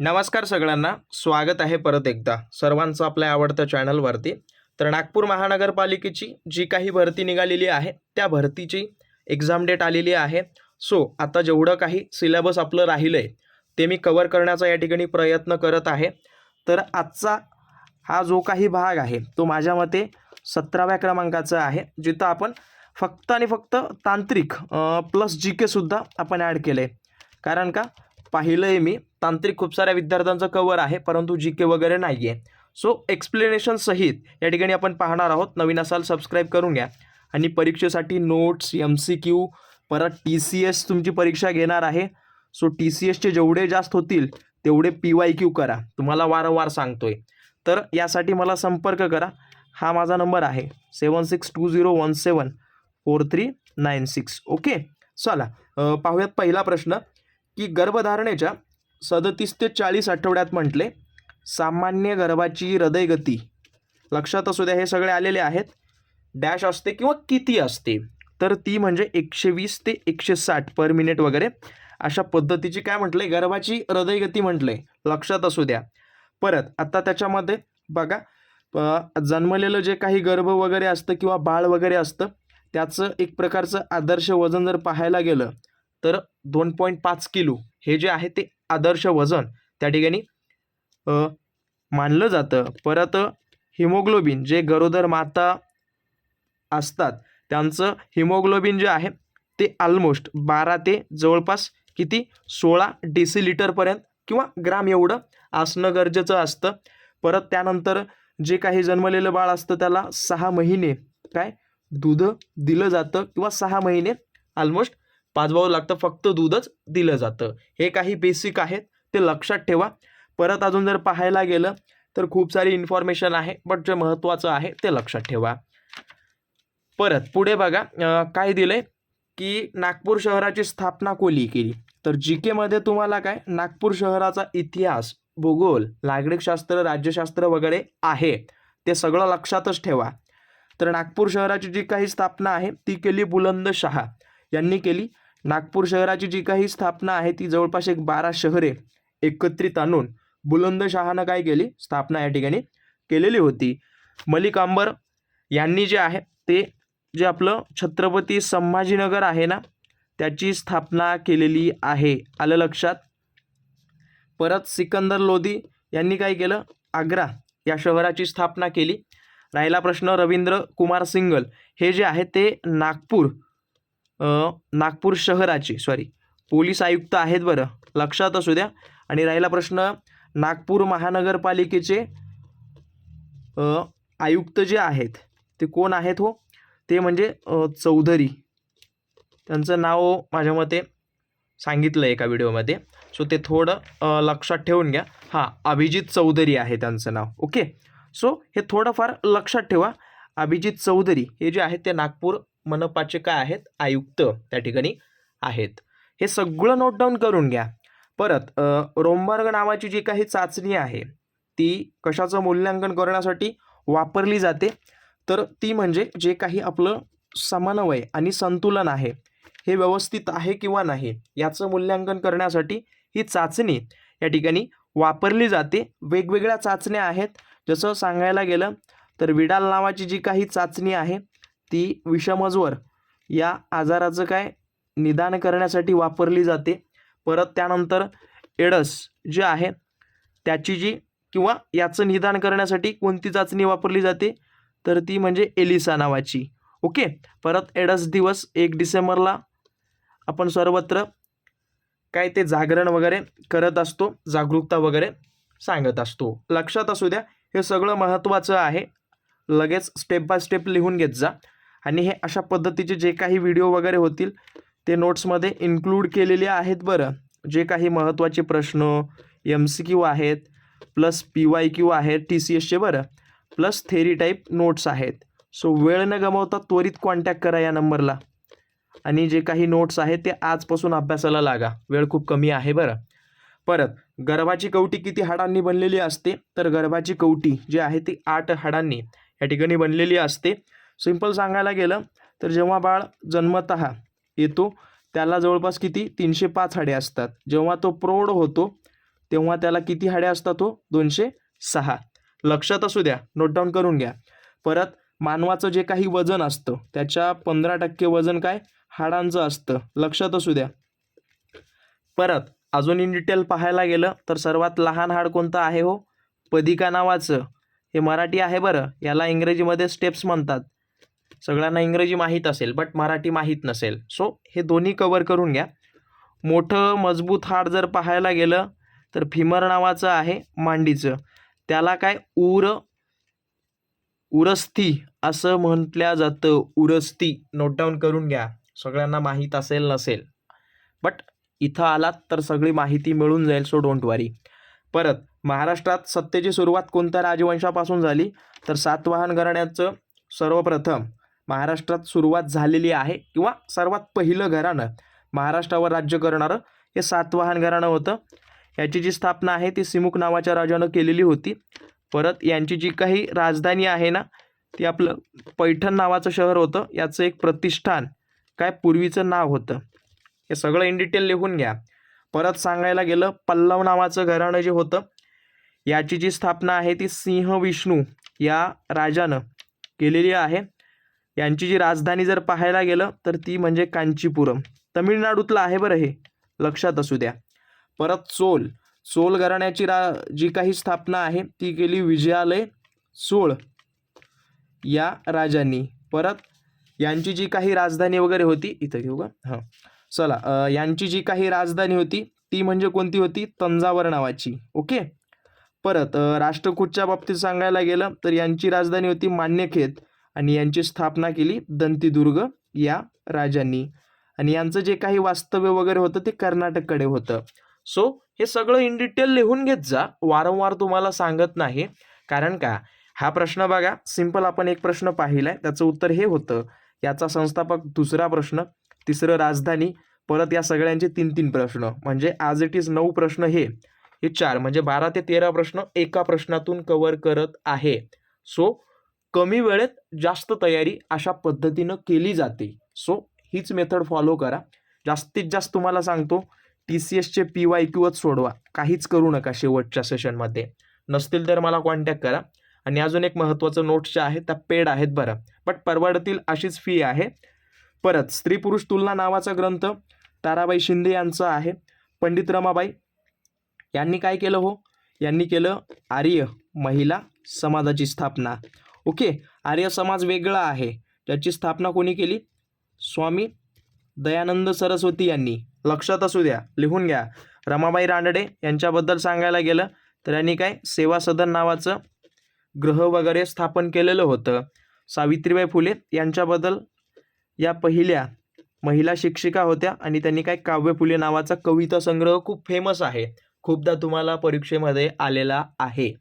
नमस्कार सगळ्यांना. स्वागत आहे परत एकदा सर्वांचं आपल्या आवडत्या चॅनलवरती. तर नागपूर महानगरपालिकेची जी काही भरती निघालेली आहे त्या भरतीची एक्झाम डेट आलेली आहे. सो आता जेवढं काही सिलेबस आपलं राहिलं आहे ते मी कवर करण्याचा या ठिकाणी प्रयत्न करत आहे. तर आजचा हा जो काही भाग आहे तो माझ्या मते सतराव्या क्रमांकाचा आहे. जिथं आपण फक्त आणि फक्त तांत्रिक प्लस जी केसुद्धा आपण ॲड केलं आहे कारण का? पाहिलं आहे मी तांत्रिक खूप साऱ्या विद्यार्थ्यांचं कवर आहे परंतु जी के वगैरे नाही आहे सो एक्सप्लेनेशन सहित या ठिकाणी आपण पाहणार आहोत. नवीन असाल सबस्क्राईब करून घ्या. आणि परीक्षेसाठी नोट्स एम सी क्यू परत टी सी एस तुमची परीक्षा घेणार आहे. सो टी सी एसचे जेवढे जास्त होतील तेवढे पी वाय क्यू करा. तुम्हाला वारंवार सांगतोय. तर यासाठी मला संपर्क करा. हा माझा नंबर आहे. Seven six two zero one seven four three nine six okay चला पाहूयात पहिला प्रश्न की गर्भधारणेच्या सदतीस ते चाळीस आठवड्यात म्हटले सामान्य गर्भाची हृदयगती. लक्षात असू द्या हे सगळे आलेले आहेत. डॅश असते किंवा किती असते तर ती म्हणजे एकशे वीस ते एकशे साठ पर मिनिट वगैरे. अशा पद्धतीची काय म्हटले गर्भाची हृदयगती म्हटले लक्षात असू द्या. परत आता त्याच्यामध्ये बघा जन्मलेलं जे काही गर्भ वगैरे असतं किंवा बाळ वगैरे असतं त्याचं एक प्रकारचं आदर्श वजन जर पाहायला गेलं तर दोन पॉईंट पाच किलो हे जे आहे ते आदर्श वजन. त्या ठिकाणी मानलं जातं. परत हिमोग्लोबिन जे गरोदर माता असतात त्यांचं हिमोग्लोबिन जे आहे ते ऑलमोस्ट बारा ते जवळपास किती? सोळा डेसिलिटरपर्यंत किंवा ग्राम एवढं असणं गरजेचं असतं. परत त्यानंतर जे काही जन्मलेलं बाळ असतं त्याला सहा महिने काय? दूध दिलं जातं किंवा सहा महिने ऑलमोस्ट पाजवावं लागतं फक्त दूधच दिलं जातं. हे काही बेसिक आहेत ते लक्षात ठेवा. परत अजून जर पाहायला गेलं तर खूप सारी इन्फॉर्मेशन आहे बट जे महत्त्वाचं आहे ते लक्षात ठेवा. परत पुढे बघा काय दिलंय की नागपूर शहराची स्थापना कोणी केली? तर जी केमध्ये तुम्हाला काय? नागपूर शहराचा इतिहास भूगोल नागरिकशास्त्र राज्यशास्त्र वगैरे आहे. ते सगळं लक्षातच ठेवा. तर नागपूर शहराची जी काही स्थापना आहे ती केली बुलंद शहा. यांनी केली. नागपूर शहराची जी काही स्थापना आहे ती जवळपास एक बारा शहरे एकत्रित आणून बुलंदशहानं काय केली? स्थापना या ठिकाणी केलेली होती. मलिक अंबर यांनी जे आहे ते जे आपलं छत्रपती संभाजीनगर आहे ना त्याची स्थापना केलेली आहे. आलं लक्षात? परत सिकंदर लोधी यांनी काय केलं? आग्रा या शहराची स्थापना केली. राहिला प्रश्न रवींद्र कुमार सिंगल. हे जे आहे ते नागपूर नागपूर शहराचे सॉरी पोलीस आयुक्त आहेत बरं लक्षात असू द्या. आणि राहिला प्रश्न नागपूर महानगरपालिकेचे आयुक्त जे आहेत ते कोण आहेत हो? ते म्हणजे चौधरी. त्यांचं नाव माझ्या मते सांगितलं आहे एका व्हिडिओमध्ये. सो ते थोडं लक्षात ठेवून घ्या. हां अभिजित चौधरी आहे त्यांचं नाव. ओके सो हे थोडंफार लक्षात ठेवा. अभिजित चौधरी हे जे आहेत ते नागपूर मनपाचे काय आहेत? आयुक्त त्या ठिकाणी आहेत. हे सगळं नोट डाऊन करून घ्या. परत रोमबर्ग नावाची जी काही चाचणी आहे ती कशाचं मूल्यांकन करण्यासाठी वापरली जाते? तर ती म्हणजे जे काही आपलं समन्वय आणि संतुलन आहे हे व्यवस्थित आहे किंवा नाही याचं मूल्यांकन करण्यासाठी ही चाचणी या ठिकाणी वापरली जाते. वेगवेगळ्या चाचण्या आहेत. जसं सांगायला गेलं तर विडाल नावाची जी काही चाचणी आहे ती विषमज्वर या आजाराचं काय निदान करण्यासाठी वापरली जाते. परत त्यानंतर एडस जे आहे त्याची जी किंवा याचं निदान करण्यासाठी कोणती चाचणी वापरली जाते? तर ती म्हणजे एलिसा नावाची. ओके? परत एडस दिवस एक डिसेंबरला आपण सर्वत्र काय ते जागरण वगैरे करत असतो जागरूकता वगैरे सांगत असतो. लक्षात असू द्या हे सगळं महत्त्वाचं आहे. लगेच स्टेप बाय स्टेप लिहून घेत जा. आणि हे अशा पद्धतीचे जे काही व्हिडिओ वगैरे होतील ते नोट्समध्ये इन्क्लूड केलेले आहेत बरं. जे काही महत्त्वाचे प्रश्न एम सी क्यू आहेत प्लस पी वाय क्यू आहेत टी सी एसचे बरं प्लस थेरी टाईप नोट्स आहेत. सो वेळ न गमावता त्वरित कॉन्टॅक्ट करा या नंबरला आणि जे काही नोट्स आहेत ते आजपासून अभ्यासाला लागा. वेळ खूप कमी आहे बरं. परत गर्भाची कवटी किती हाडांनी बनलेली असते? तर गर्भाची कवटी जी आहे ती आठ हाडांनी या ठिकाणी बनलेली असते. सिंपल सांगायला गेलं तर जेव्हा बाळ जन्मतः येतो त्याला जवळपास किती? तीनशे पाच हाडे असतात. जेव्हा तो प्रौढ होतो तेव्हा त्याला किती हाडे असतात तो दोनशे सहा. लक्षात असू द्या नोट डाऊन करून घ्या. परत मानवाचं जे काही वजन असतं त्याच्या पंधरा टक्के वजन काय? हाडांचं असतं. लक्षात असू द्या. परत अजून इन डिटेल पाहायला गेलं तर सर्वात लहान हाड कोणतं आहे हो? पदिका नावाचं. हे मराठी आहे बरं. याला इंग्रजीमध्ये स्टेप्स म्हणतात. सगळ्यांना इंग्रजी माहीत असेल बट मराठी माहीत नसेल. सो हे दोन्ही कवर करून घ्या. मोठं मजबूत हाड जर पाहायला गेलं तर फिमर नावाचं आहे मांडीचं. त्याला काय? उर उरस्ती असं म्हटल्या जातं. उरस्ती नोट डाऊन करून घ्या. सगळ्यांना माहीत असेल नसेल. बट इथं आलात तर सगळी माहिती मिळून जाईल सो डोंट वरी परत महाराष्ट्रात सत्तेची सुरुवात कोणत्या राजवंशापासून झाली? तर सातवाहन घराण्याचं सर्वप्रथम महाराष्ट्रात सुरुवात झालेली आहे किंवा सर्वात पहिलं घराणं. महाराष्ट्रावर राज्य करणारं हे सातवाहन घराणं होतं. याची जी स्थापना आहे ती सिमुक नावाच्या राजानं केलेली होती. परत यांची जी काही राजधानी आहे ना ती आपलं पैठण नावाचं शहर होतं. याचं एक प्रतिष्ठान काय पूर्वीचं नाव होतं. हे सगळं इन डिटेल लिहून घ्या. परत सांगायला गेलं पल्लव नावाचं घराणं जे होतं याची जी स्थापना आहे ती सिंह विष्णू या राजानं केलेली आहे. यांची जी राजधानी जर पाहायला गेलं तर ती म्हणजे कांचीपुरम. तमिळनाडूतलं आहे बरं हे. लक्षात असू द्या. परत चोल चोल घराण्याची रा जी काही स्थापना आहे ती केली विजयालय चोळ या राजांनी. परत यांची जी काही राजधानी वगैरे होती इथं घेऊ का? हां. चला यांची जी काही राजधानी होती ती म्हणजे कोणती होती? तंजावर नावाची. ओके? परत राष्ट्रकूटच्या बाबतीत सांगायला गेलं तर यांची राजधानी होती मान्यखेत. आणि यांची स्थापना केली दंतीदुर्ग या राजांनी. आणि यांचं जे काही वास्तव्य वगैरे होतं ते कर्नाटककडे होतं. सो हे सगळं इन डिटेल लिहून घेत जा. वारंवार तुम्हाला सांगत नाही. कारण का? हा प्रश्न बघा. सिंपल आपण एक प्रश्न पाहिलाय. त्याचं उत्तर हे होतं. याचा संस्थापक दुसरा प्रश्न तिसरं राजधानी परत या सगळ्यांचे तीन तीन प्रश्न. म्हणजे आज इट इज नऊ प्रश्न हे. हे चार. म्हणजे बारा ते तेरा प्रश्न एका प्रश्नातून कव्हर करत आहे. सो कमी वेळेत जास्त तयारी अशा पद्धतीनं केली जाते. सो हीच मेथड फॉलो करा. जास्तीत जास्त तुम्हाला सांगतो टी सी एसचे पी वाय क्यूच सोडवा. काहीच करू नका शेवटच्या सेशनमध्ये नसतील तर मला कॉन्टॅक्ट करा. आणि अजून एक महत्त्वाचं नोट्स ज्या आहेत त्या पेड आहेत बरं. बट परवडतील अशीच फी आहे. परत स्त्री पुरुष तुलना नावाचा ग्रंथ ताराबाई शिंदे यांचा आहे. पंडित रमाबाई यांनी काय केलं हो? यांनी केलं आर्य महिला समाजाची स्थापना. ओके? आर्य समाज वेगळा आहे. त्याची स्थापना कोणी केली? स्वामी दयानंद सरस्वती यांनी. लक्षात असू द्या लिहून घ्या. रमाबाई रानडे यांच्याबद्दल सांगायला गेलं तर यांनी काय? सेवा सदन नावाचं ग्रह वगैरे स्थापन केलेलं होतं. सावित्रीबाई फुले यांच्याबद्दल या पहिल्या महिला शिक्षिका होत्या आणि त्यांनी काय? काव्य फुले नावाचा कविता संग्रह खूप फेमस आहे. खूपदा तुम्हाला परीक्षेमध्ये आलेला आहे.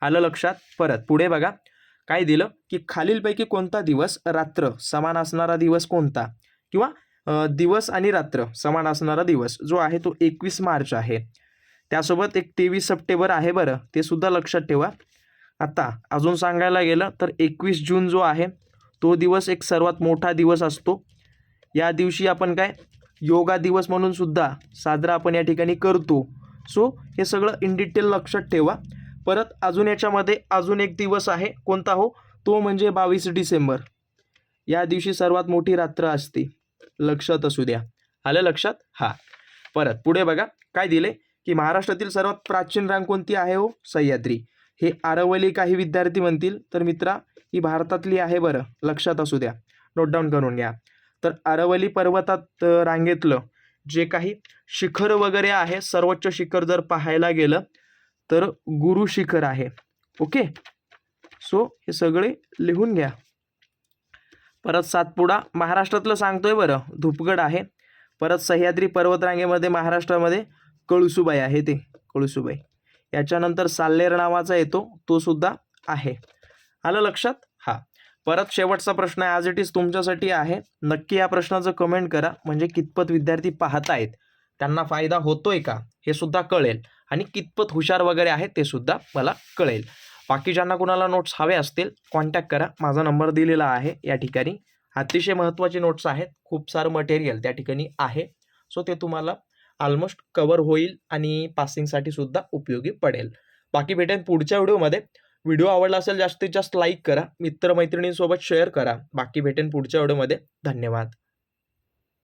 आलं लक्षात? परत पुढे बघा. काय दिलं? की खालीलपैकी कोणता दिवस रात्र? समान असणारा दिवस कोणता? किंवा दिवस आणि रात्र समान असणारा दिवस जो आहे तो एकवीस मार्च आहे. त्यासोबत एक तेवीस सप्टेंबर आहे बरं ते सुद्धा लक्षात ठेवा. आता अजून सांगायला गेलं तर एकवीस जून जो आहे तो दिवस एक सर्वात मोठा दिवस असतो. या दिवशी आपण काय? योगा दिवस म्हणून सुद्धा साजरा आपण या ठिकाणी करतो. सो हे सगळं इन डिटेल लक्षात ठेवा. परत अजून याच्यामध्ये अजून एक दिवस आहे. कोणता हो? तो म्हणजे बावीस डिसेंबर. या दिवशी सर्वात मोठी रात्र असते. लक्षात असू द्या. आलं लक्षात? हां. परत पुढे बघा. काय दिले? की महाराष्ट्रातील सर्वात प्राचीन रांग कोणती आहे हो? सह्याद्री. हे आरवली काही विद्यार्थी म्हणतील. तर मित्रा ही भारतातली आहे बरं. लक्षात असू द्या. नोट डाऊन करून घ्या. तर अरवली पर्वतात रांगेतलं जे काही शिखर वगैरे आहे सर्वोच्च शिखर जर पाहायला गेलं तर गुरु शिखर आहे. ओके? सो हे सगळे लिहून घ्या. परत सातपुडा महाराष्ट्रातलं सांगतोय बरं धुपगड आहे. परत सह्याद्री पर्वतरांगेमध्ये महाराष्ट्रामध्ये कळुसुबाई आहे ते कळुसुबाई. याच्यानंतर साल्लेर नावाचा येतो तो सुद्धा आहे. आलं लक्षात? हा. परत शेवटचा प्रश्न आहे आज इट इज तुमच्यासाठी आहे. नक्की या प्रश्नाचं कमेंट करा म्हणजे कितपत विद्यार्थी पाहतायत त्यांना फायदा होतोय का? हे सुद्धा कळेल. आणि कितपत हुशार वगैरे आहे ते सुद्धा मला कळेल. बाकी ज्यांना कुणाला नोट्स हवे असतील कॉन्टॅक्ट करा. माझा नंबर दिलेला आहे या ठिकाणी. अतिशय महत्त्वाचे नोट्स आहेत. खूप सारं मटेरियल त्या ठिकाणी आहे. सो ते तुम्हाला ऑलमोस्ट कवर होईल आणि पासिंगसाठी सुद्धा उपयोगी पडेल. बाकी भेटेन पुढच्या व्हिडिओमध्ये व्हिडिओ आवडला असेल जास्तीत जास्त लाईक करा. मित्रमैत्रिणींसोबत शेअर करा. बाकी भेटेन पुढच्या व्हिडिओमध्ये धन्यवाद.